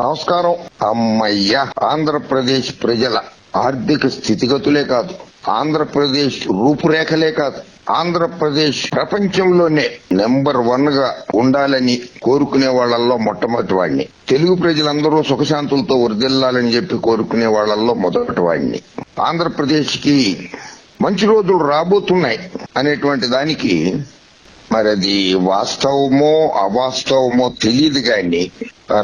నమస్కారం. అమ్మయ్యా ఆంధ్రప్రదేశ్ ప్రజల ఆర్థిక స్థితిగతులే కాదు ఆంధ్రప్రదేశ్ రూపురేఖలే కాదు ఆంధ్రప్రదేశ్ ప్రపంచంలోనే నెంబర్ వన్గా ఉండాలని కోరుకునే వాళ్ళల్లో మొట్టమొదటి వాడిని. తెలుగు ప్రజలందరూ సుఖశాంతులతో వర్దిల్లాలని చెప్పి కోరుకునే వాళ్ళల్లో మొదటి వాడిని. ఆంధ్రప్రదేశ్కి మంచి రోజులు రాబోతున్నాయి అనేటువంటి దానికి మరి అది వాస్తవమో అవాస్తవమో తెలియదు కానీ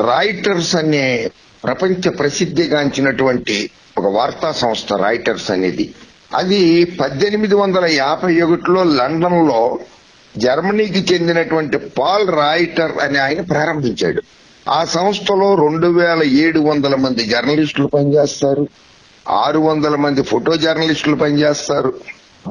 రాయిటర్స్ అనే ప్రపంచ ప్రసిద్ధిగాంచినటువంటి ఒక వార్తా సంస్థ రాయిటర్స్ అనేది. అది పద్దెనిమిది వందల యాభై ఒకటిలో లండన్లో జర్మనీకి చెందినటువంటి పాల్ రాయిటర్ అని ఆయన ప్రారంభించాడు. ఆ సంస్థలో రెండు వేల ఏడు వందల మంది జర్నలిస్టులు పనిచేస్తారు. ఆరు వందల మంది ఫోటో జర్నలిస్టులు పనిచేస్తారు.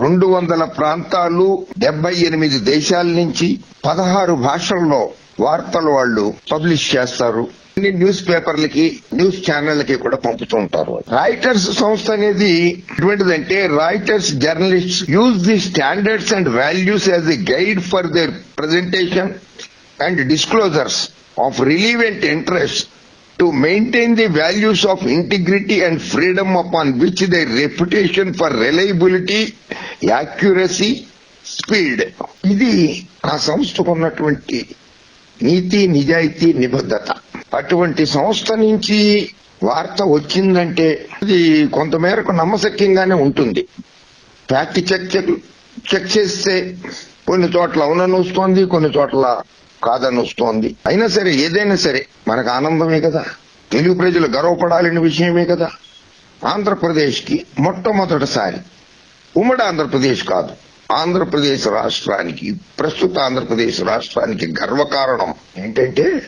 రెండు వందల ప్రాంతాలు డెబ్బై ఎనిమిది దేశాల నుంచి పదహారు భాషల్లో వార్తలు వాళ్ళు పబ్లిష్ చేస్తారు. అన్ని న్యూస్ పేపర్లకి న్యూస్ ఛానళ్ళకి కూడా పంపుతూ ఉంటారు. రాయిటర్స్ సంస్థ అనేది ఎటువంటిదంటే Reuters journalist use the standards and values as the guide for their presentation and disclosures of relevant interest to maintain the the of integrity and freedom upon which they reputation for reliability accuracy speed. ఇది ఆ సంస్థకు ఉన్నటువంటి నీతి నిజాయితీ నిబద్ధత. అటువంటి సంస్థ నుంచి వార్త వచ్చిందంటే అది కొంతమేరకు నమ్మశక్యంగానే ఉంటుంది. ఫ్యాక్ట్ చెక్ చెక్ చెక్ చేస్తే కొన్ని చోట్ల అవునని వస్తోంది కొన్ని చోట్ల కాదని వస్తోంది అయినా సరే ఏదైనా సరే మనకు ఆనందమే కదా. తెలుగు ప్రజలు గర్వపడాలని విషయమే కదా. ఆంధ్రప్రదేశ్కి మొట్టమొదటిసారి ఉమ్మడి ఆంధ్రప్రదేశ్ కాదు. ఆంధ్రప్రదేశ్ రాష్ట్రానికి ప్రస్తుత ఆంధ్రప్రదేశ్ రాష్ట్రానికి గర్వకారణం ఏంటంటే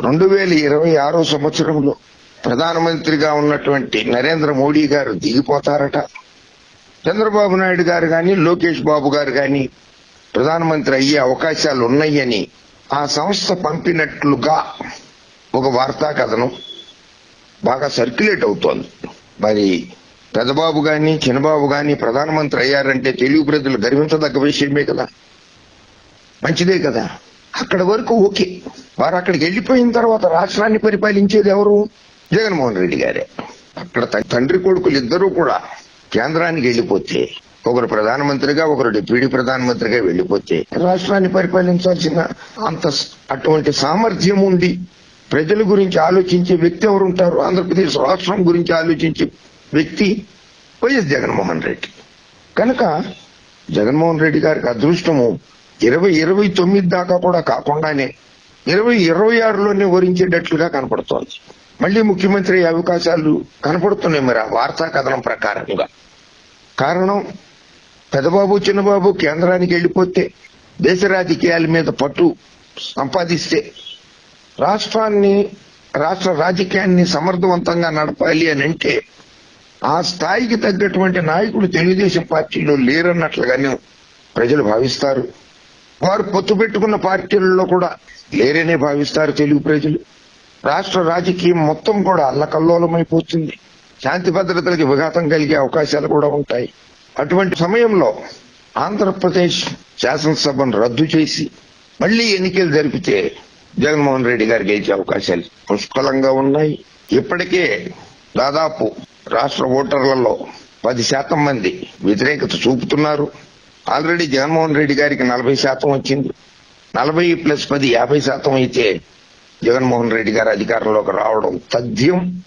రెండు వేల ఇరవై ఆరో సంవత్సరంలో ప్రధానమంత్రిగా ఉన్నటువంటి నరేంద్ర మోడీ గారు దిగిపోతారట. చంద్రబాబు నాయుడు గారు కానీ లోకేష్ బాబు గారు కానీ ప్రధానమంత్రి అయ్యే అవకాశాలు ఉన్నాయని ఆ సంస్థ పంపినట్లుగా ఒక వార్తా కథనం బాగా సర్క్యులేట్ అవుతోంది. మరి పెద్దబాబు గాని చిన్నబాబు గాని ప్రధానమంత్రి అయ్యారంటే తెలుగు ప్రజలు గర్వించదగ్గ విషయమే కదా. మంచిదే కదా. అక్కడ వరకు ఓకే. వారు అక్కడికి వెళ్ళిపోయిన తర్వాత రాష్ట్రాన్ని పరిపాలించేది ఎవరు? జగన్మోహన్ రెడ్డి గారే. అక్కడ తండ్రి కొడుకులు ఇద్దరూ కూడా కేంద్రానికి వెళ్ళిపోతే ఒకరు ప్రధానమంత్రిగా ఒకరు డిప్యూటీ ప్రధానమంత్రిగా వెళ్ళిపోతే రాష్ట్రాన్ని పరిపాలించాల్సిన అంత అటువంటి సామర్థ్యం ఉంది ప్రజల గురించి ఆలోచించే వ్యక్తి ఎవరు ఉంటారు ఆంధ్రప్రదేశ్ రాష్ట్రం గురించి ఆలోచించే వ్యక్తి వైఎస్ జగన్మోహన్ రెడ్డి. కనుక జగన్మోహన్ రెడ్డి గారికి అదృష్టము ఇరవై ఇరవై తొమ్మిది దాకా కూడా కాకుండానే ఇరవై ఇరవై ఆరులోనే వరించేటట్లుగా కనపడుతోంది. మళ్ళీ ముఖ్యమంత్రి అయ్యే అవకాశాలు కనపడుతున్నాయి మరి ఆ వార్తా కథనం ప్రకారంగా. కారణం పెదబాబు చిన్నబాబు కేంద్రానికి వెళ్ళిపోతే దేశ రాజకీయాల మీద పట్టు సంపాదిస్తే రాష్ట్రాన్ని రాష్ట్ర రాజకీయాన్ని సమర్థవంతంగా నడపాలి అని అంటే ఆ స్థాయికి తగ్గటువంటి నాయకుడు తెలుగుదేశం పార్టీలో లేరన్నట్లుగానే ప్రజలు భావిస్తారు. వారు పొత్తు పెట్టుకున్న పార్టీలలో కూడా లేరనే భావిస్తారు తెలుగు ప్రజలు. రాష్ట్ర రాజకీయం మొత్తం కూడా అల్లకల్లోలమైపోతుంది. శాంతి భద్రతలకు విఘాతం కలిగే అవకాశాలు కూడా ఉంటాయి. అటువంటి సమయంలో ఆంధ్రప్రదేశ్ శాసనసభను రద్దు చేసి మళ్ళీ ఎన్నికలు జరిపితే జగన్మోహన్ రెడ్డి గారు గెలిచే అవకాశాలు పుష్కలంగా ఉన్నాయి. ఇప్పటికే దాదాపు రాష్ట్ర ఓటర్లలో పది శాతం మంది వ్యతిరేకత చూపుతున్నారు. ఆల్రెడీ జగన్మోహన్ రెడ్డి గారికి నలభై శాతం వచ్చింది. నలభై ప్లస్ పది యాభై శాతం అయితే జగన్మోహన్ రెడ్డి గారు అధికారంలోకి రావడం తథ్యం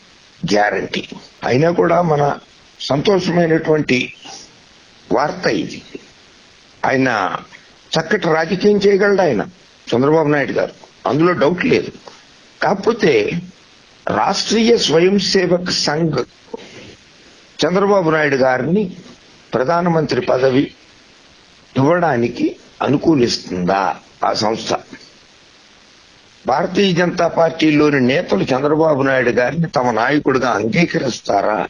గ్యారంటీ. అయినా కూడా మన సంతోషమైనటువంటి వార్త ఇది. ఆయన చక్కటి రాజకీయం చేయగలడు ఆయన చంద్రబాబు నాయుడు గారు. అందులో డౌట్ లేదు. కాకపోతే రాష్ట్రీయ స్వయం సేవక్ సంఘ్ చంద్రబాబు నాయుడు గారిని ప్రధానమంత్రి పదవి ఇవ్వడానికి అనుకూలిస్తుందా ఆ సంస్థ? భారతీయ జనతా పార్టీలోని నేతలు చంద్రబాబు నాయుడు గారిని తమ నాయకుడిగా అంగీకరిస్తారా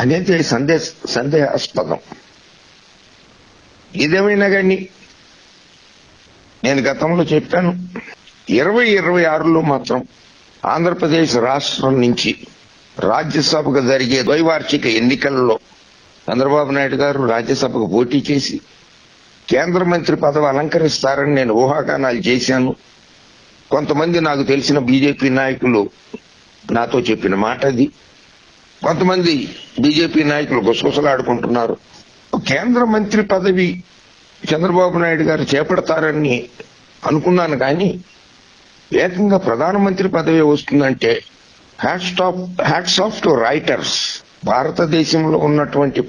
అనేది సందేహ సందేహాస్పదం. ఏదేమైనా కానీ నేను గతంలో చెప్పాను. ఇరవై ఇరవై ఆరులో మాత్రం ఆంధ్రప్రదేశ్ రాష్ట్రం నుంచి రాజ్యసభకు జరిగే ద్వైవార్షిక ఎన్నికల్లో చంద్రబాబు నాయుడు గారు రాజ్యసభకు పోటీ చేసి కేంద్ర మంత్రి పదవి అలంకరిస్తారని నేను ఊహాగానాలు చేశాను. కొంతమంది నాకు తెలిసిన బీజేపీ నాయకులు నాతో చెప్పిన మాట అది. కొంతమంది బీజేపీ నాయకులు గుసగుసలాడుకుంటున్నారు. కేంద్ర మంత్రి పదవి చంద్రబాబు నాయుడు గారు చేపడతారని అనుకున్నాను కానీ ఏకంగా ప్రధానమంత్రి పదవి వస్తుందంటే hats off hats off to writers భారతదేశంలో ఉన్నటువంటి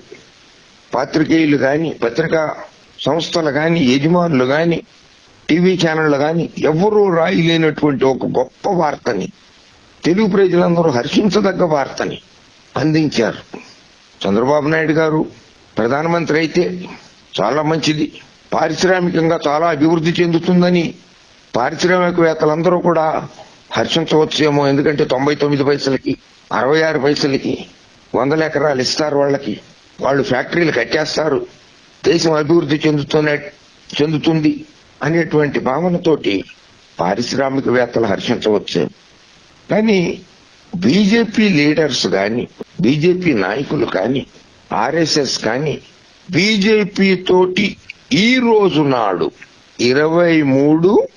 పాత్రికేయులు కానీ పత్రికా సంస్థలు కానీ యజమానులు కానీ టీవీ ఛానళ్ళు కానీ ఎవరూ రాయలేనటువంటి ఒక గొప్ప వార్తని తెలుగు ప్రజలందరూ హర్షించదగ్గ వార్తని అందించారు. చంద్రబాబు నాయుడు గారు ప్రధానమంత్రి అయితే చాలా మంచిది. పారిశ్రామికంగా చాలా అభివృద్ధి చెందుతుందని పారిశ్రామికవేత్తలందరూ కూడా హర్షించవచ్చేమో ఎందుకంటే తొంభై తొమ్మిది పైసలకి అరవై ఆరు పైసలకి వందల ఎకరాలు ఇస్తారు వాళ్ళకి. వాళ్ళు ఫ్యాక్టరీలు కట్టేస్తారు. దేశం అభివృద్ధి చెందుతున్న చెందుతుంది అనేటువంటి భావనతోటి పారిశ్రామికవేత్తలు హర్షించవచ్చు. కానీ బీజేపీ లీడర్స్ కానీ బీజేపీ నాయకులు కానీ ఆర్ఎస్ఎస్ కానీ బీజేపీ తోటి ఈ రోజు నాడు ఇరవై మూడు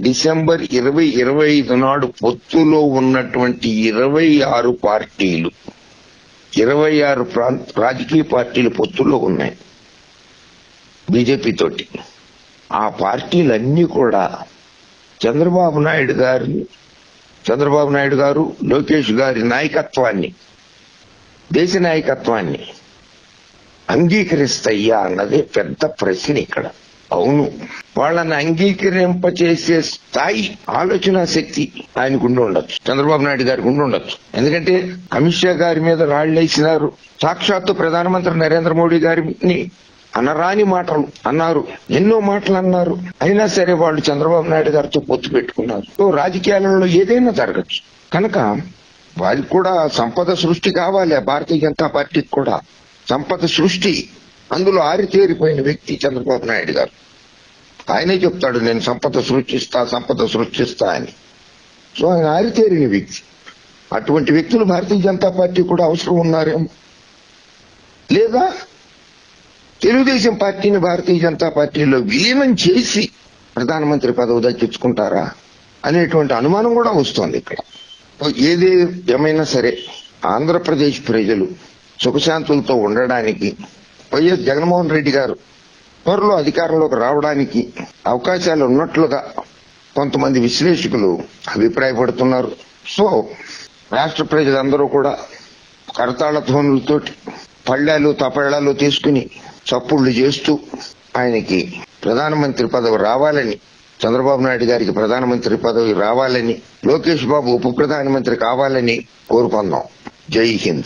డిసెంబర్ ఇరవై ఇరవై ఐదు నాడు పొత్తులో ఉన్నటువంటి ఇరవై ఆరు పార్టీలు ఇరవై ఆరు ప్రాంత రాజకీయ పార్టీలు పొత్తులో ఉన్నాయి. బీజేపీతోటి ఆ పార్టీలన్నీ కూడా చంద్రబాబు నాయుడు గారిని చంద్రబాబు నాయుడు గారు లోకేష్ గారి నాయకత్వాన్ని దేశ నాయకత్వాన్ని అంగీకరిస్తాయ్యా అన్నదే పెద్ద ప్రశ్న ఇక్కడ. అవును. వాళ్ళని అంగీకరింపచేసే స్థాయి ఆలోచన శక్తి ఆయనకు ఉండొచ్చు. చంద్రబాబు నాయుడు గారికి ఉండొచ్చు. ఎందుకంటే అమిత్ షా గారి మీద రాళ్ళేసినారు సాక్షాత్తు ప్రధానమంత్రి నరేంద్ర మోడీ గారిని అనరాని మాటలు అన్నారు. ఎన్నో మాటలు అన్నారు. అయినా సరే వాళ్ళు చంద్రబాబు నాయుడు గారితో పొత్తు పెట్టుకున్నారు. సో రాజకీయాలలో ఏదైనా జరగచ్చు. కనుక వారికి కూడా సంపద సృష్టి కావాలి. భారతీయ జనతా పార్టీకి కూడా సంపద సృష్టి అందులో ఆరితేరిపోయిన వ్యక్తి చంద్రబాబు నాయుడు గారు. ఆయనే చెప్తాడు నేను సంపద సృష్టిస్తా సంపద సృష్టిస్తా అని. సో ఆయన ఆరితేరిన వ్యక్తి. అటువంటి వ్యక్తులు భారతీయ జనతా పార్టీ కూడా అవసరం ఉన్నారేమో. లేదా తెలుగుదేశం పార్టీని భారతీయ జనతా పార్టీలో విలీనం చేసి ప్రధానమంత్రి పదవి దక్కించుకుంటారా అనేటువంటి అనుమానం కూడా వస్తోంది ఇక్కడ. ఏది ఏమైనా సరే ఆంధ్రప్రదేశ్ ప్రజలు సుఖశాంతులతో ఉండడానికి వైఎస్ జగన్మోహన్ రెడ్డి గారు త్వరలో అధికారంలోకి రావడానికి అవకాశాలు ఉన్నట్లుగా కొంతమంది విశ్లేషకులు అభిప్రాయపడుతున్నారు. సో రాష్ట్ర ప్రజలందరూ కూడా కరతాళ ధ్వనులతోటి పళ్ళాలు తపళ్ళాలు తీసుకుని చప్పుళ్ళు చేస్తూ ఆయనకి ప్రధానమంత్రి పదవి రావాలని చంద్రబాబు నాయుడు గారికి ప్రధానమంత్రి పదవి రావాలని లోకేష్ బాబు ఉప ప్రధానమంత్రి కావాలని కోరుకుందాం. జై హింద్.